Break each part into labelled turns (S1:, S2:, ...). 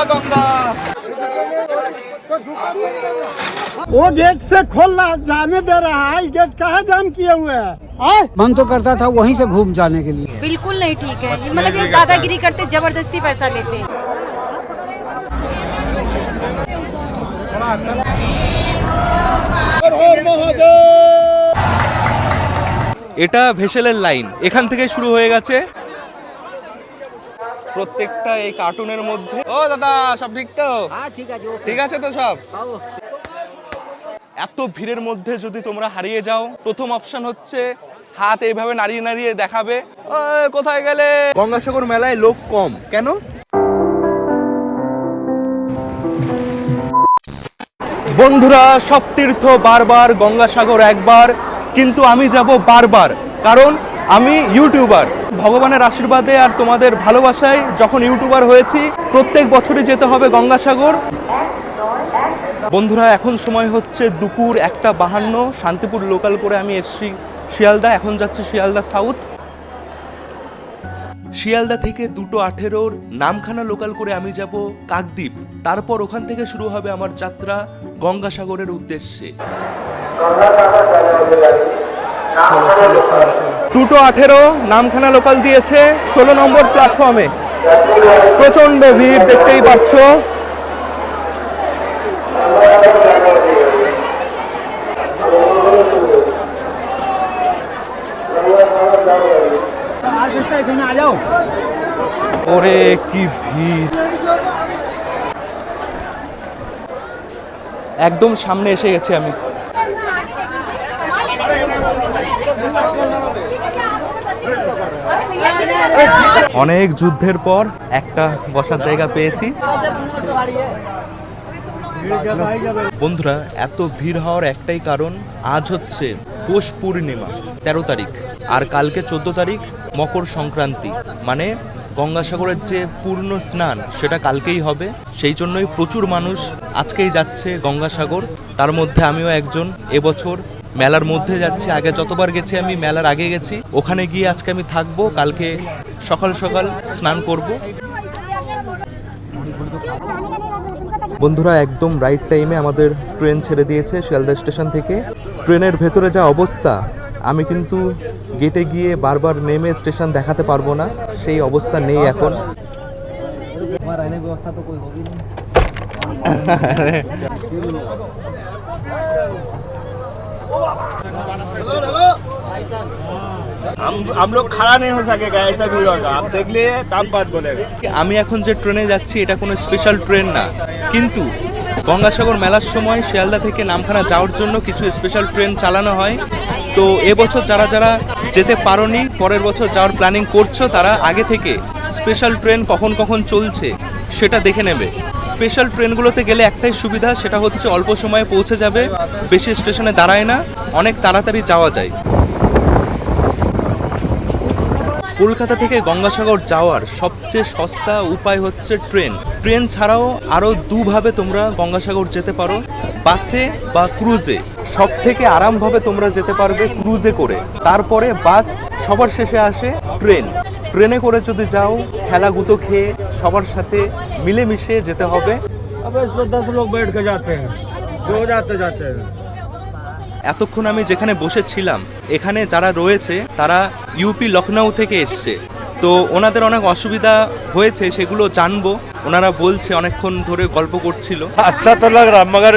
S1: গঙ্গা
S2: वो गेट से खोल रहा जाने दे रहा है गेट कहाँ जाम किए हुए हैं आए?
S3: मन तो करता था वहीं से घूम जाने के लिए
S4: बिल्कुल नहीं ठीक है ये मतलब ये दादागिरी करते जबरदस्ती पैसा लेते हैं
S1: এটা ভেসেলের লাইন এখান থেকে শুরু হয়ে গেছে প্রত্যেকটা এই কার্টুনের মধ্যে। ও দাদা সব ঠিক তো? ঠিক আছে তো সব? এত ভিড়ের মধ্যে যদি তোমরা হারিয়ে যাও প্রথম অপশন হচ্ছে হাত এইভাবে নাড়িয়ে নাড়িয়ে দেখাবে। "ওই, কোথায় গেলে? গঙ্গাসাগর মেলায় লোক কম। কেন? বন্ধুরা সব তীর্থ বারবার গঙ্গাসাগর একবার কিন্তু আমি যাব বারবার। কারণ আমি ইউটিউবার। ভগবানের আশীর্বাদে আর তোমাদের ভালোবাসায় যখন ইউটিউবার হয়েছি, প্রত্যেক বছরই যেতে হবে গঙ্গাসাগর। বন্ধুরা, এখন সময় হচ্ছে দুপুর একটা বাহান্ন। শান্তিপুর লোকাল করে আমি এসছি শিয়ালদা। এখন যাচ্ছি শিয়ালদা সাউথ শিয়ালদা থেকে দুটো আঠেরোর নামখানা লোকাল করে আমি যাব কাকদ্বীপ। তারপর ওখান থেকে শুরু হবে আমার যাত্রা গঙ্গাসাগরের উদ্দেশ্যে। দুটো আঠেরো নামখানা লোকাল দিয়েছে, ষোলো নম্বর প্ল্যাটফর্মে প্রচণ্ড ভিড় দেখতেই পাচ্ছ। ওরে কি ভিড়। একদম সামনে এসে গেছি আমি। অনেক যুদ্ধের পর একটা বসার জায়গা পেয়েছি। বন্ধুরা, এত ভিড় হওয়ার একটাই কারণ আজ হচ্ছে পৌষ পূর্ণিমা, তেরো তারিখ। আর কালকে চোদ্দ তারিখ মকর সংক্রান্তি। মানে গঙ্গাসাগরের যে পূর্ণ স্নান, সেটা কালকেই হবে। সেই জন্যই প্রচুর মানুষ আজকেই যাচ্ছে গঙ্গাসাগর। তার মধ্যে আমিও একজন। এবছর মেলার মধ্যে যাচ্ছি। আগে যতবার গেছি আমি মেলার আগে গেছি। ওখানে গিয়ে আজকে আমি থাকব কালকে সকাল সকাল স্নান করব। বন্ধুরা একদম রাইট টাইমে আমাদের ট্রেন ছেড়ে দিয়েছে শিয়ালদা স্টেশন থেকে। ট্রেনের ভেতরে যা অবস্থা আমি কিন্তু গেটে গিয়ে বারবার নেমে স্টেশন দেখাতে পারব না। সেই অবস্থা নেই এখন।
S5: हम हम लोग खड़ा नहीं हो सकेगा ऐसा भीड़ होगा आप देख लिए तब बात बोलेगा
S1: আমি এখন যে ট্রেনে যাচ্ছি এটা কোনো স্পেশাল ট্রেন না কিন্তু গঙ্গাসাগর মেলার সময় শিয়ালদা থেকে নামখানা যাওয়ার জন্য কিছু স্পেশাল ট্রেন চালানো হয় তো এবছর যারা যারা যেতে পারোনি পরের বছর যাওয়ার প্ল্যানিং করছো তারা আগে থেকে স্পেশাল ট্রেন কখন কখন চলছে সেটা দেখে নেবে স্পেশাল ট্রেনগুলোতে গেলে একটাই সুবিধা, সেটা হচ্ছে অল্প সময়ে পৌঁছে যাবে, বেশি স্টেশনে দাঁড়ায় না, অনেক তাড়াতাড়ি যাওয়া যায়। কলকাতা থেকে গঙ্গাসাগর যাওয়ার সবচেয়ে সস্তা উপায় হচ্ছে ট্রেন। ট্রেন ছাড়াও আরও দুভাবে তোমরা গঙ্গাসাগর যেতে পারো, বাসে বা ক্রুজে। সব থেকে আরামভাবে তোমরা যেতে পারবে ক্রুজে করে। তারপরে বাস সবার শেষে আসে ট্রেন। ট্রেনে করে যদি যাও গুতো খেয়ে সবার সাথে মিলেমিশে যেতে হবে
S5: अब इसमें दस लोग बैठ के जाते हैं जो जाते जाते हैं
S1: এতক্ষণ আমি যেখানে বসেছিলাম এখানে যারা রয়েছে তারা ইউপি লখনৌ থেকে এসছে তো ওনাদের অনেক অসুবিধা হয়েছে সেগুলো জানবো ওনারা বলছে অনেকক্ষণ ধরে গল্প করছিল
S5: अच्छा तो लग रहा मगर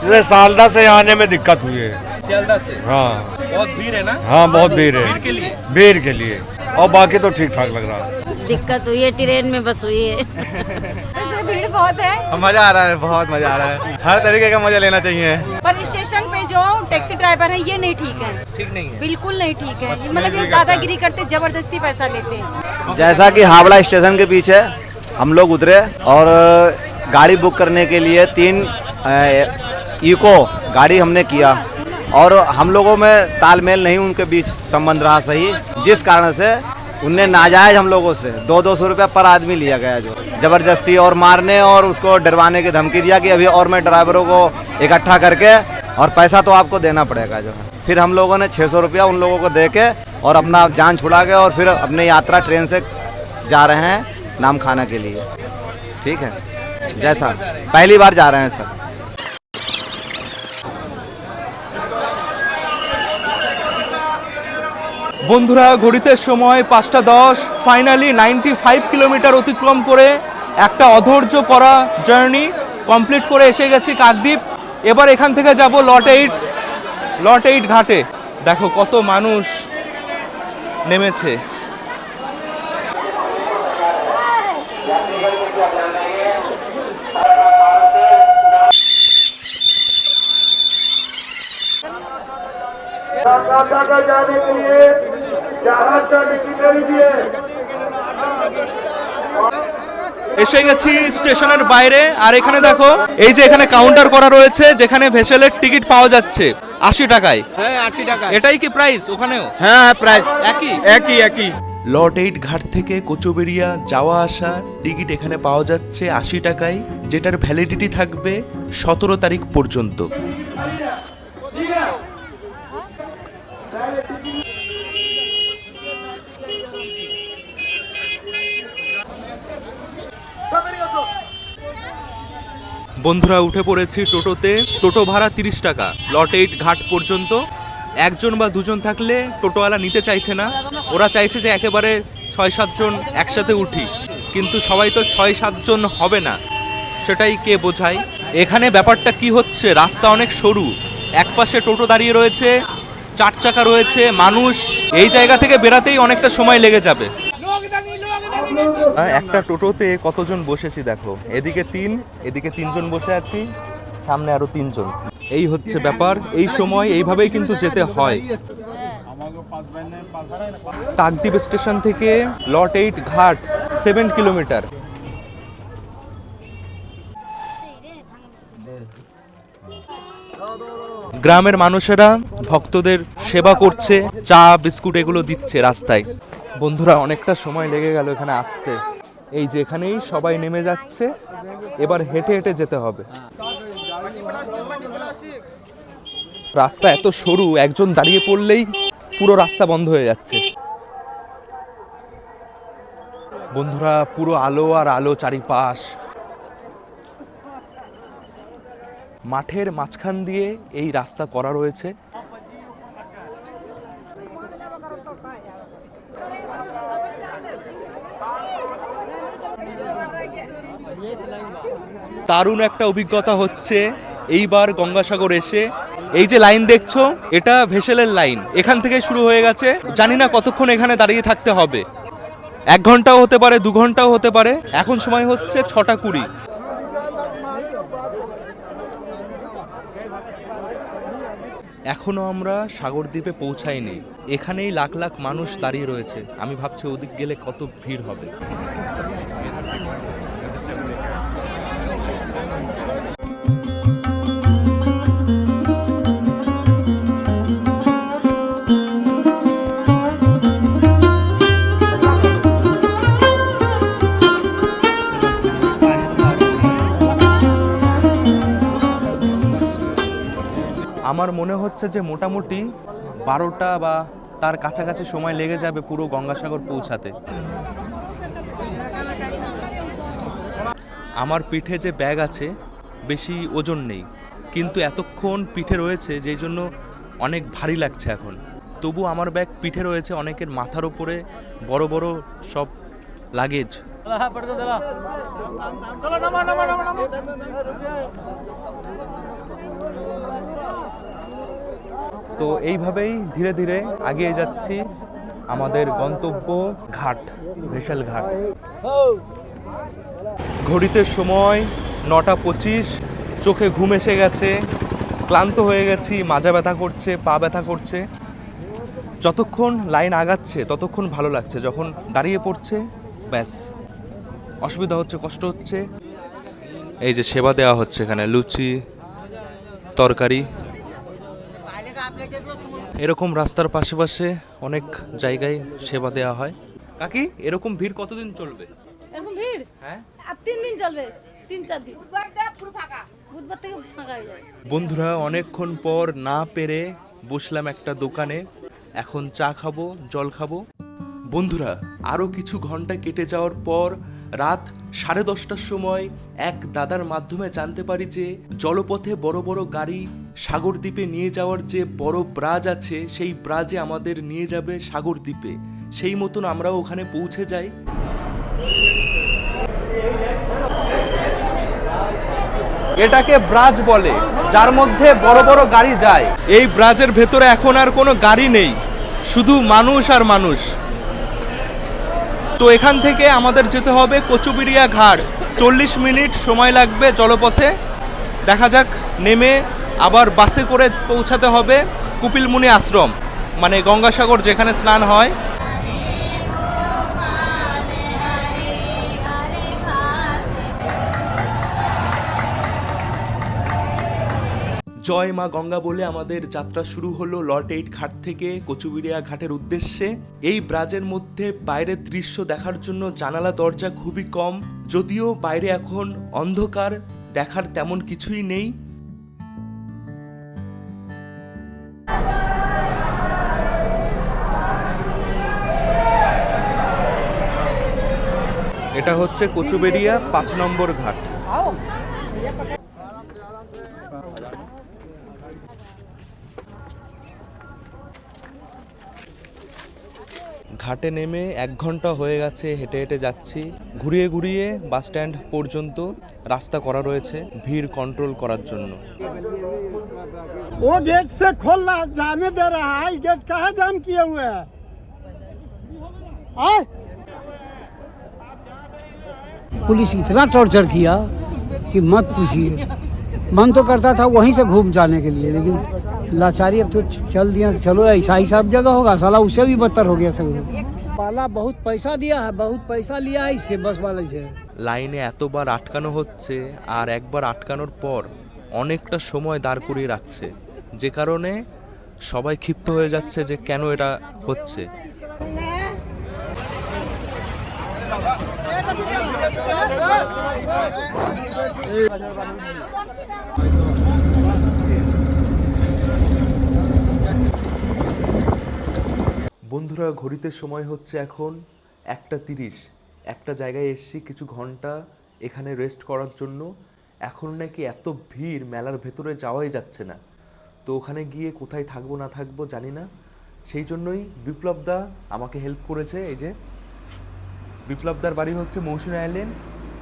S5: जैसे सालदा से आने में दिक्कत हुई है
S1: শিয়ালদা সে
S5: हाँ
S1: बहुत भीड़ है ना
S5: हाँ बहुत भीड़
S1: भीड़
S5: है
S1: के लिए
S5: भीड़ के लिए और बाकी तो ठीक ठाक लग रहा है
S6: दिक्कत हुई है ट्रेन में बस हुई है।
S4: इसमें भीड़ बहुत है।
S5: मज़ा आ रहा है बहुत मज़ा आ रहा है। हर तरीके का मज़ा लेना चाहिए।
S4: पर स्टेशन पे जो टैक्सी ड्राइवर है ये नहीं ठीक है।
S1: ठीक नहीं है।
S4: बिल्कुल नहीं ठीक है। मतलब ये दादागिरी करते ज़बरदस्ती पैसा लेते हैं।
S7: जैसा कि हावड़ा स्टेशन के पीछे हम लोग उतरे और गाड़ी बुक करने के लिए तीन इको गाड़ी हमने किया। और हम लोगों में तालमेल नहीं उनके बीच संबंध रहा सही जिस कारण से उनने नाजायज हम लोगों से दो दो सौ रुपया पर आदमी लिया गया जो ज़बरदस्ती और मारने और उसको डरवाने की धमकी दिया कि अभी और मैं ड्राइवरों को इकट्ठा करके और पैसा तो आपको देना पड़ेगा जो है। फिर हम लोगों ने छः सौ रुपया उन लोगों को दे के और अपना जान छुड़ा के और फिर अपनी यात्रा ट्रेन से जा रहे हैं नाम खाना के लिए। ठीक है? जैसा पहली बार जा रहे हैं सर।
S1: বন্ধুরা, ঘড়িতে সময় পাঁচটা দশ। ফাইনালি নাইনটি ফাইভ কিলোমিটার অতিক্রম করে একটা অধৈর্য করা জার্নি কমপ্লিট করে এসে গেছি কাকদ্বীপ। এবার এখান থেকে যাব লট এইট লট এইট ঘাটে। দেখো কত মানুষ নেমেছে। এসে গেছি স্টেশনের বাইরে। আর এখানে দেখো এই যে এখানে কাউন্টার করা রয়েছে যেখানে ভেসেলের টিকিট পাওয়া যাচ্ছে আশি টাকায়।
S3: হ্যাঁ আশি টাকা
S1: এটাই কি প্রাইস ওখানেও?
S3: হ্যাঁ প্রাইস
S1: একই?
S3: একই একই।
S1: লট এইট ঘাট থেকে কোচবেরিয়া যাওয়া আসা টিকিট এখানে পাওয়া যাচ্ছে আশি টাকায় যেটার ভ্যালিডিটি থাকবে সতেরো তারিখ পর্যন্ত। বন্ধুরা, উঠে পড়েছি টোটোতে। টোটো ভাড়া তিরিশ টাকা। লট এইট ঘাট পর্যন্ত। একজন বা দুজন থাকলে টোটোওয়ালা নিতে চাইছে না। ওরা চাইছে যে একেবারে ছয় সাতজন একসাথে উঠি। কিন্তু সবাই তো ছয় সাতজন হবে না। সেটাই কে বোঝায়? এখানে ব্যাপারটা কি হচ্ছে? রাস্তা অনেক সরু। এক পাশে টোটো দাঁড়িয়ে রয়েছে, চার চাকা রয়েছে, মানুষ। এই জায়গা থেকে বেরাতেই অনেকটা সময় লেগে যাবে। একটা টোটোতে কতজন বসেছি দেখো? এদিকে তিন, এদিকে তিনজন বসে আছি, সামনে আরও তিনজন। এই হচ্ছে ব্যাপার, এই সময় এইভাবেই কিন্তু যেতে হয়। কাকদ্বীপ স্টেশন থেকে লট এইট ঘাট, সেভেন কিলোমিটার। গ্রামের মানুষেরা, ভক্তদের সেবা করছে, চা, বিস্কুট এগুলো দিচ্ছে রাস্তায়। বন্ধুরা, অনেকটা সময় লেগে গেল এখানে আসতে। এই যে এখানেই সবাই নেমে যাচ্ছে, এবার হেঁটে হেঁটে যেতে হবে। রাস্তা এত সরু, একজন দাঁড়িয়ে পড়লেই পুরো রাস্তা বন্ধ হয়ে যাচ্ছে। বন্ধুরা, পুরো আলো আর আলো চারিপাশ। মাঠের মাঝখান দিয়ে এই রাস্তা করা রয়েছে। দারুণ একটা অভিজ্ঞতা হচ্ছে। এইবার গঙ্গাসাগর এসে এই যে লাইন দেখছ, এটা ভেসেলের লাইন। এখান থেকে শুরু হয়ে গেছে। জানি না কতক্ষণ এখানে দাঁড়িয়ে থাকতে হবে। এক ঘন্টাও হতে পারে, দু ঘন্টাও হতে পারে। এখন সময় হচ্ছে ছটা কুড়ি। এখনও আমরা সাগরদ্বীপে পৌঁছাইনি। এখানেই লাখ লাখ মানুষ দাঁড়িয়ে রয়েছে। আমি ভাবছি ওদিক গেলে কত ভিড় হবে। আমার মনে হচ্ছে যে মোটামুটি বারোটা বা তার কাছাকাছি সময় লেগে যাবে পুরো গঙ্গাসাগর পৌঁছাতে। আমার পিঠে যে ব্যাগ আছে, বেশি ওজন নেই। কিন্তু এতক্ষণ পিঠে রয়েছে, যেই জন্য অনেক ভারী লাগছে এখন। তবু আমার ব্যাগ পিঠে রয়েছে, অনেকের মাথার ওপরে বড় বড় সব লাগেজ। তো এইভাবেই ধীরে ধীরে আগিয়ে যাচ্ছি আমাদের গন্তব্য ঘাট, ভেসাল ঘাট। ঘড়িতে সময় নটা পঁচিশ, চোখে ঘুম এসে গেছে, ক্লান্ত হয়ে গেছি, মাজা ব্যথা করছে, পা ব্যথা করছে। যতক্ষণ লাইন আগাচ্ছে, ততক্ষণ ভালো লাগছে। যখন দাঁড়িয়ে পড়ছে, ব্যাস। অসুবিধা হচ্ছে, কষ্ট হচ্ছে। এই যে সেবা দেওয়া হচ্ছে এখানে, লুচি, তরকারি এরকম রাস্তার পাশে পাশে অনেক জায়গায় সেবা দেওয়া হয়। কাকি এরকম ভিড় কতদিন চলবে?
S8: এরকম ভিড়?
S1: হ্যাঁ।
S8: আর তিন দিন চলবে। তিন চার দিন। বুধবার থেকে ফাঁকা হয়ে যাবে
S1: বন্ধুরা অনেকক্ষণ পর না পেরে বসলাম একটা দোকানে। এখন চা খাব জল খাব। বন্ধুরা আরও কিছু ঘণ্টা কেটে যাওয়ার পর রাত সাড়ে দশটার সময় এক দাদার মাধ্যমে জানতে পারি যে জলপথে বড় বড় গাড়ি সাগর দ্বীপে নিয়ে যাওয়ার যে বড় ব্রাজ আছে, সেই ব্রাজে আমাদের নিয়ে যাবে সাগর দ্বীপে। সেই মতন আমরাও ওখানে পৌঁছে যাই। এটাকে ব্রাজ বলে, যার মধ্যে বড় বড় গাড়ি যায়। এই ব্রাজের ভেতরে এখন আর কোনো গাড়ি নেই। শুধু মানুষ আর মানুষ। তো এখান থেকে আমাদের যেতে হবে কচুবিড়িয়া ঘাট। চল্লিশ মিনিট সময় লাগবে জলপথে। দেখা যাক, নেমে আবার বাসে করে পৌঁছাতে হবে কুপিলমুনি আশ্রম মানে গঙ্গাসাগর যেখানে স্নান হয়। জয় মা গঙ্গা বলে আমাদের যাত্রা শুরু হলো লট এইট ঘাট থেকে কচুবিড়িয়া ঘাটের উদ্দেশ্যে। এই ব্রাজের মধ্যে বাইরের দৃশ্য দেখার জন্য জানালা দরজা খুবই কম, যদিও বাইরে এখন অন্ধকার, দেখার তেমন কিছুই নেই। এটা হচ্ছে কচুবেড়িয়া পাঁচ নম্বর ঘাট। ঘাটে নেমে এক ঘন্টা হয়ে গেছে হেঁটে হেঁটে যাচ্ছি ঘুরিয়ে ঘুরিয়ে বাস স্ট্যান্ড পর্যন্ত রাস্তা করা রয়েছে ভিড় কন্ট্রোল করার জন্য
S2: वो गेट से खोल रहा जाने दे रहा है ये गेट कहाँ जाम किए हुए हैं आए?
S9: पुलिस इतना टॉर्चर किया कि मत पूछिए मन तो करता था वहीं से घूम जाने के लिए लेकिन लाचारी अब तो चल दिया चलो ऐसा ही सब जगह होगा साला उससे भी बदतर हो गया सब पाला बहुत पैसा दिया है बहुत पैसा लिया है इससे बस वाले से
S1: লাইনে এতবার আটকানো হচ্ছে আর একবার আটকানোর পর অনেকটা সময় দাঁড় করিয়ে রাখছে যে কারণে সবাই ক্ষিপ্ত হয়ে যাচ্ছে যে কেন এটা হচ্ছে বন্ধুরা ঘড়িতে সময় হচ্ছে এখন একটা তিরিশ। একটা জায়গায় এসছি কিছু ঘণ্টা এখানে রেস্ট করার জন্য। এখন নাকি এত ভিড় মেলার ভেতরে যাওয়াই যাচ্ছে না। তো ওখানে গিয়ে কোথায় থাকব না থাকব জানি না। সেই জন্যই বিপ্লবদা আমাকে হেল্প করেছে। এই যে বিপ্লবদার বাড়ি হচ্ছে মৌসুমী আইল্যান্ড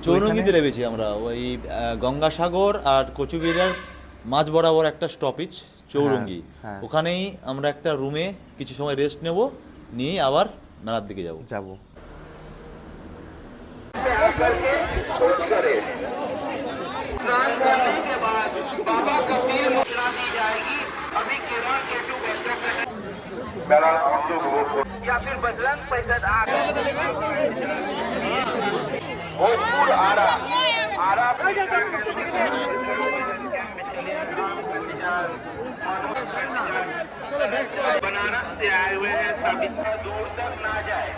S10: চৌরঙ্গিতে নেমেছি আমরা। ওই গঙ্গাসাগর আর কচুবিড়ার মাঝ বরাবর একটা স্টপেজ চৌরঙ্গি
S1: হ্যাঁ।
S10: ওখানেই আমরা একটা রুমে কিছু সময় রেস্ট নেব নিয়ে আবার মেলার দিকে যাব
S1: যাব
S5: बनारस से आए हुए हैं सभी दूर तक ना जाए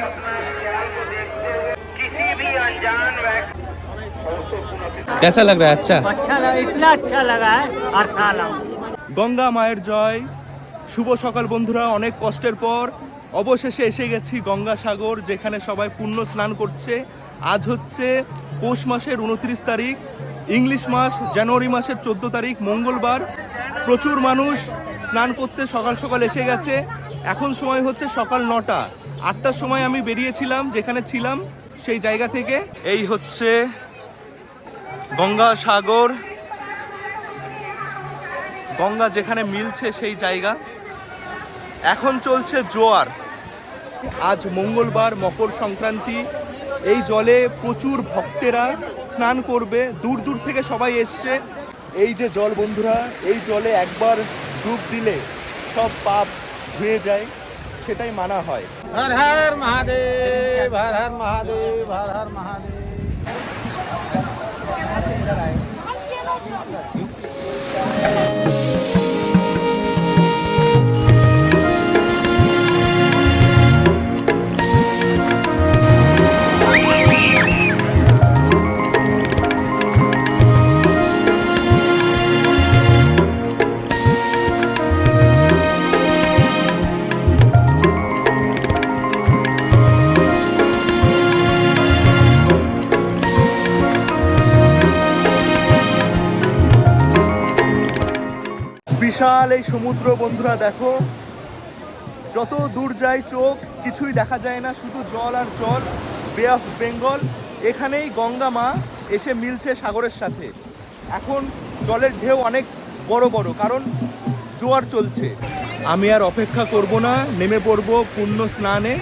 S5: अपना ख्याल को देखते हुए किसी भी अनजान व्यक्ति
S1: कैसा लग रहा है अच्छा
S9: अच्छा लगा इतना अच्छा लगा है और खा
S1: গঙ্গা মায়ের জয় শুভ সকাল বন্ধুরা অনেক কষ্টের পর অবশেষে এসে গেছি গঙ্গাসাগর যেখানে সবাই পুণ্য স্নান করছে আজ হচ্ছে পৌষ মাসের উনত্রিশ তারিখ ইংলিশ মাস জানুয়ারি মাসের চোদ্দ তারিখ মঙ্গলবার প্রচুর মানুষ স্নান করতে সকাল সকাল এসে গেছে। এখন সময় হচ্ছে সকাল নটা। আটটার সময় আমি বেরিয়েছিলাম, যেখানে ছিলাম, সেই জায়গা থেকে। এই হচ্ছে গঙ্গাসাগর। গঙ্গা যেখানে মিলছে সেই জায়গা। এখন চলছে জোয়ার। আজ মঙ্গলবার, মকর সংক্রান্তি। এই জলে প্রচুর ভক্তেরা স্নান করবে। দূর দূর থেকে সবাই এসছে। এই যে জল বন্ধুরা, এই জলে একবার ডুব দিলে সব পাপ ধুয়ে যায়, সেটাই মানা হয়।
S2: হর হর মহাদেব, হর হর মহাদেব, হর হর মহাদেব।
S1: বিশাল এই সমুদ্র, বন্ধুরা দেখো। যত দূর যায় চোখ, কিছুই দেখা যায় না, শুধু জল আর জল বে অফ বেঙ্গল এখানেই গঙ্গা মা এসে মিলছে সাগরের সাথে। এখন জলের ঢেউ অনেক বড় বড়, কারণ জোয়ার চলছে। আমি আর অপেক্ষা করব না, নেমে পড়ব পূর্ণ স্নানে।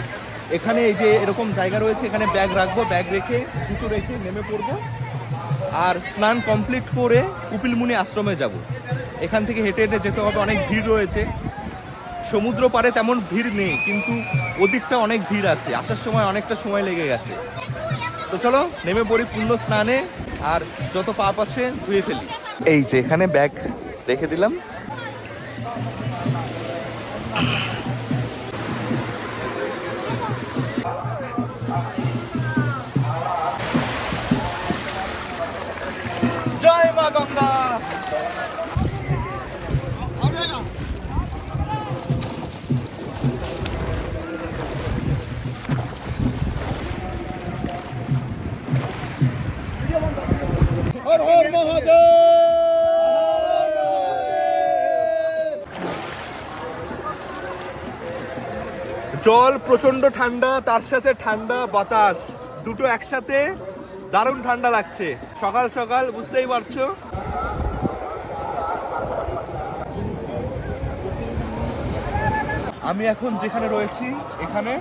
S1: এখানে এই যে এরকম জায়গা রয়েছে, এখানে ব্যাগ রাখব, ব্যাগ রেখে, জুতো রেখে নেমে পড়ব। আর স্নান কমপ্লিট করে উপিলমুনি আশ্রমে যাব। এখান থেকে হেঁটে হেঁটে যেতে হবে অনেক ভিড় রয়েছে। সমুদ্র পারে তেমন ভিড় নেই কিন্তু ওদিকটা অনেক ভিড় আছে। আসার সময় অনেকটা সময় লেগে গেছে। তো চলো নেমে পড়ি পূর্ণ স্নানে আর যত পাপ আছে ধুয়ে ফেলি। এই যে এখানে ব্যাগ রেখে দিলাম। জয় মা গঙ্গা! জল প্রচণ্ড ঠান্ডা তার সাথে ঠান্ডা বাতাস। দুটো একসাথে দারুণ ঠান্ডা লাগছে। সকাল সকাল বুঝতেই পারছ? আমি এখন যেখানে রয়েছি এখানে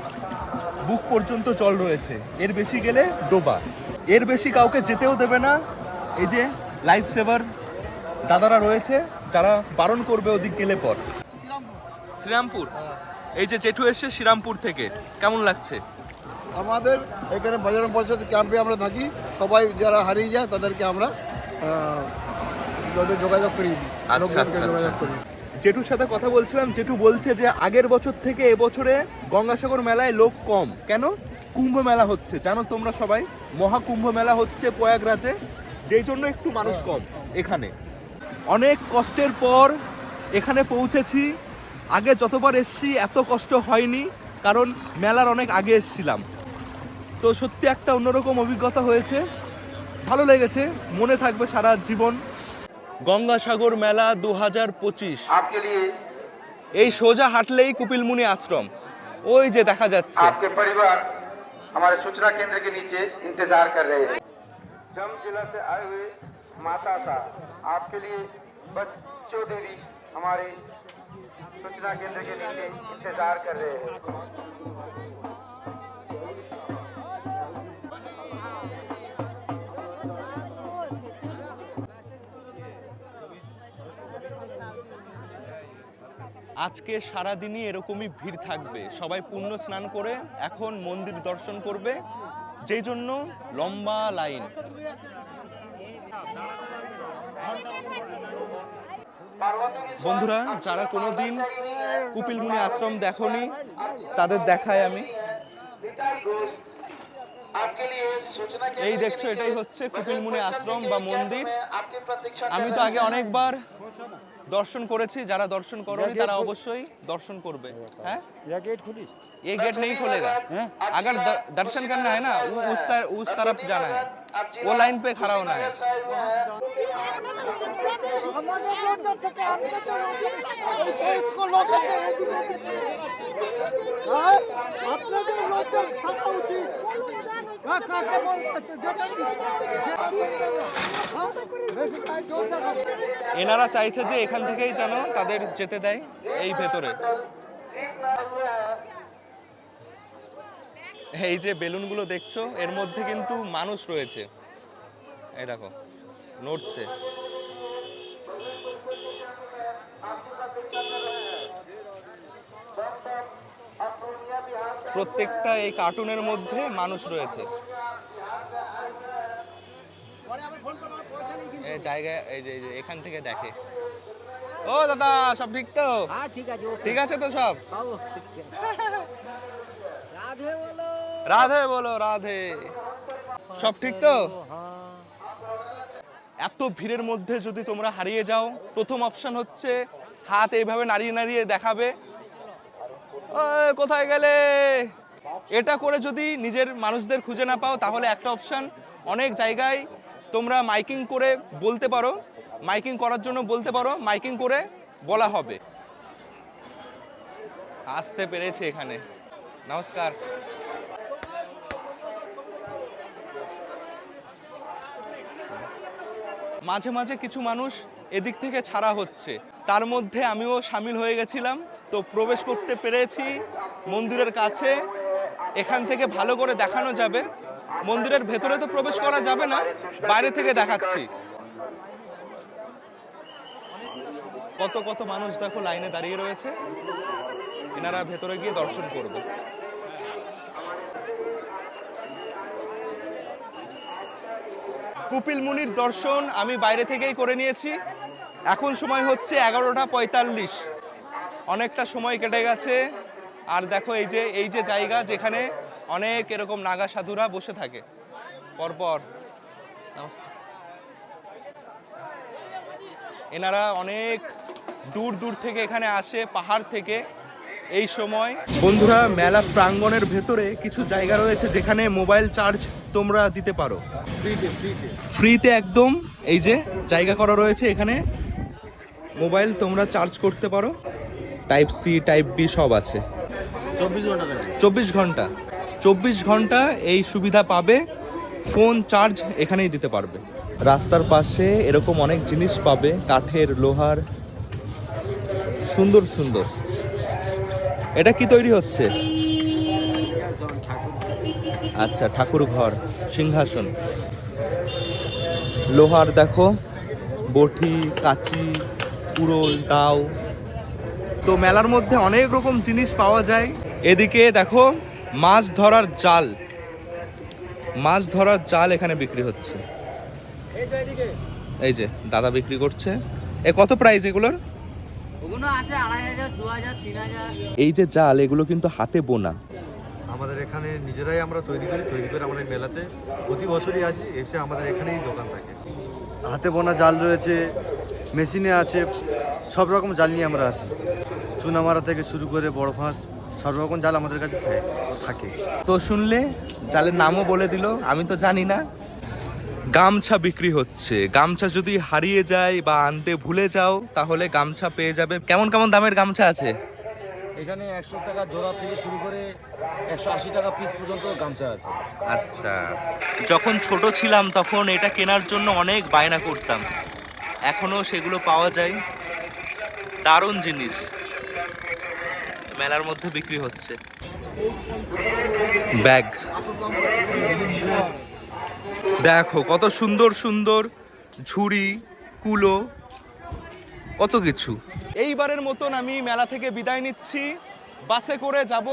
S1: বুক পর্যন্ত জল রয়েছে। এর বেশি গেলে ডোবা। এর বেশি কাউকে যেতেও দেবে না। এই যে লাইফ সেভার দাদারা রয়েছে যারা বারণ করবে ওদিক গেলে পর। শ্রীরামপুর। এই যে জেঠু এসছে শ্রীরামপুর থেকে কেমন লাগছে?
S2: আমাদের এখানে বাজার পরিষদ ক্যাম্পে আমরা থাকি সবাই যারা হারিয়ে যায় তাদেরকে আমরা যোগাযোগ করিয়ে দিই
S1: আচ্ছা, আচ্ছা, আচ্ছা। জেঠুর সাথে কথা বলছিলাম জেঠু বলছে যে আগের বছর থেকে এবছরে গঙ্গাসাগর মেলায় লোক কম। কেন? কুম্ভ মেলা হচ্ছে জানো তোমরা সবাই? মহাকুম্ভ মেলা হচ্ছে প্রয়াগরাজে যেই জন্য একটু মানুষ কম এখানে। অনেক কষ্টের পর এখানে পৌঁছেছি আগে যতবার এসছি এত কষ্ট হয়নি কারণ মেলার অনেক আগে এসছিলাম তো সত্যি একটা অন্যরকম অভিজ্ঞতা হয়েছে ভালো লেগেছে মনে থাকবে সারা জীবন গঙ্গাসাগর মেলা দু হাজার পঁচিশ
S5: आपके लिए
S1: এই সোজা হাঁটলেই কুপিলমুনি আশ্রম ওই যে দেখা যাচ্ছে
S5: आपके परिवार हमारे सूचना केंद्र के नीचे इंतजार कर रहे हैं जम जिला से आए हुए माता सा आपके लिए बच्चों देवी हमारे सूचना केंद्र के नीचे इंतजार कर रहे हैं
S1: আজকে সারাদিনই এরকমই ভিড় থাকবে সবাই পুণ্য স্নান করে এখন মন্দির দর্শন করবে যেই জন্য লম্বা লাইন বন্ধুরা, যারা কোনো দিন কপিলমুনি আশ্রম দেখনি, তাদের দেখাই আমি। এই দেখছ, এটাই হচ্ছে কুপিলমুনি আশ্রম বা মন্দির। আমি তো আগে অনেকবার দর্শন করেছি, যারা দর্শন করেনি, তারা অবশ্যই দর্শন করবে হ্যাঁ? খুলি। ये गेट नहीं खोलेगा अगर द- दर्शन करना है ना वो उस तर, उस तरफ जाना है वो लाइन पे खड़ा होना है
S2: আপনাদের লোকজন থাকা উচিত হ্যাঁ, কাকে বলতে? যেটা কি- হ্যাঁ? বেশি তাই জোর দেখাবো।
S1: এনারা চাইছে যে এখান থেকেই যেন তাদের যেতে দেয় এই ভেতরে এই যে বেলুনগুলো দেখছ এর মধ্যে কিন্তু মানুষ রয়েছে। এই দেখো নড়ছে। প্রত্যেকটা এই কার্টুনের মধ্যে মানুষ রয়েছে। জায়গায় এই যে এই যে এখান থেকে দেখে। ও দাদা সব ঠিক তো? ঠিক আছে তো সব? রাধে বলো রাধে। সব ঠিক তো? এত ভিড়ের মধ্যে যদি তোমরা হারিয়ে যাও প্রথম অপশন হচ্ছে হাত এইভাবে নাড়িয়ে নাড়িয়ে দেখাবে। "ওই, কোথায় গেলে? এটা করে যদি নিজের মানুষদের খুঁজে না পাও তাহলে একটা অপশন অনেক জায়গায় তোমরা মাইকিং করে বলতে পারো। মাইকিং করার জন্য বলতে পারো মাইকিং করে বলা হবে। আসতে পেরেছে এখানে। নমস্কার। মাঝে মাঝে কিছু মানুষ এদিক থেকে ছাড়া হচ্ছে। তার মধ্যে আমিও সামিল হয়ে গেছিলাম। তো প্রবেশ করতে পেরেছি মন্দিরের কাছে। এখান থেকে ভালো করে দেখানো যাবে। মন্দিরের ভেতরে তো প্রবেশ করা যাবে না, বাইরে থেকে দেখাচ্ছি। কত কত মানুষ দেখো লাইনে দাঁড়িয়ে রয়েছে। এনারা ভেতরে গিয়ে দর্শন করবে। কুপিল মুনির দর্শন আমি বাইরে থেকেই করে নিয়েছি। এখন সময় হচ্ছে এগারোটা পঁয়তাল্লিশ। অনেকটা সময় কেটে গেছে। আর দেখো এই যে এই যে জায়গা যেখানে অনেক এরকম নাগা সাধুরা বসে থাকে। পরপর। এনারা অনেক দূর দূর থেকে এখানে আসে, পাহাড় থেকে। এই সময় বন্ধুরা মেলা প্রাঙ্গণের ভেতরে কিছু জায়গা রয়েছে যেখানে মোবাইল চার্জ তোমরা দিতে পারো। ফ্রিতে একদম এই যে জায়গা করা রয়েছে এখানে। মোবাইল তোমরা চার্জ করতে পারো। টাইপ সি টাইপ বি সব আছে। চব্বিশ ঘণ্টা। চব্বিশ ঘণ্টা এই সুবিধা পাবে। ফোন চার্জ এখানেই দিতে পারবে। রাস্তার পাশে এরকম অনেক জিনিস পাবে। কাঠের লোহার। সুন্দর সুন্দর। এটা কি তৈরি হচ্ছে? আচ্ছা ঠাকুর ঘর সিংহাসন। লোহার দেখো বটি কাচি কুড়োল দাও। তো মেলার মধ্যে অনেক রকম জিনিস পাওয়া যায়। এদিকে দেখো মাছ ধরার জাল। মাছ ধরার জাল এখানে বিক্রি হচ্ছে। এই যে দাদা বিক্রি করছে। এ কত প্রাইস এগুলোর?
S8: ওগুলো আছে আড়াই হাজার দু হাজার তিন হাজার।
S1: এই যে জাল এগুলো কিন্তু হাতে বোনা।
S2: আমাদের এখানে নিজেরাই আমরা তৈরি করি তৈরি করে আমাদের মেলাতে প্রতি বছরই আসি এসে আমাদের এখানেই দোকান থাকে। হাতে বোনা জাল রয়েছে মেশিনে আছে সব রকম জাল নিয়ে আমরা আসি। চুনামারা থেকে শুরু করে বড় ফাঁস সব রকম জাল আমাদের কাছে থাকে- থাকে।
S1: তো শুনলে জালের নামও বলে দিল আমি তো জানি না। গামছা বিক্রি হচ্ছে। গামছা যদি হারিয়ে যায় বা আনতে ভুলে যাও তাহলে গামছা পেয়ে যাবে। কেমন কেমন দামের গামছা আছে?
S7: এখানে একশো টাকা জোড়া থেকে শুরু করে একশো আশি টাকা পিস পর্যন্ত গামছা আছে।
S1: আচ্ছা। যখন ছোট ছিলাম তখন এটা কেনার জন্য অনেক বায়না করতাম। এখনও সেগুলো পাওয়া যায়। দারুণ জিনিস। মেলার মধ্যে বিক্রি হচ্ছে। ব্যাগ। দেখো, কত সুন্দর সুন্দর ঝুড়ি, কুলো, কত কিছু। এইবারের মতন আমি মেলা থেকে বিদায় নিচ্ছি। বাসে করে যাব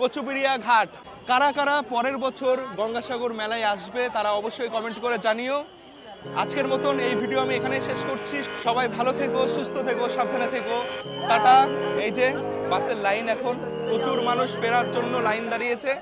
S1: কচুবিড়িয়া ঘাট। কারা কারা পরের বছর গঙ্গাসাগর মেলায় আসবে তারা অবশ্যই কমেন্ট করে জানিও। আজকের মতন এই ভিডিও আমি এখানে শেষ করছি। সবাই ভালো থেকো, সুস্থ থেকো, সাবধানে থেকো। টাটা। এই যে, বাসের লাইন এখন প্রচুর মানুষ ফেরার জন্য লাইন দাঁড়িয়েছে।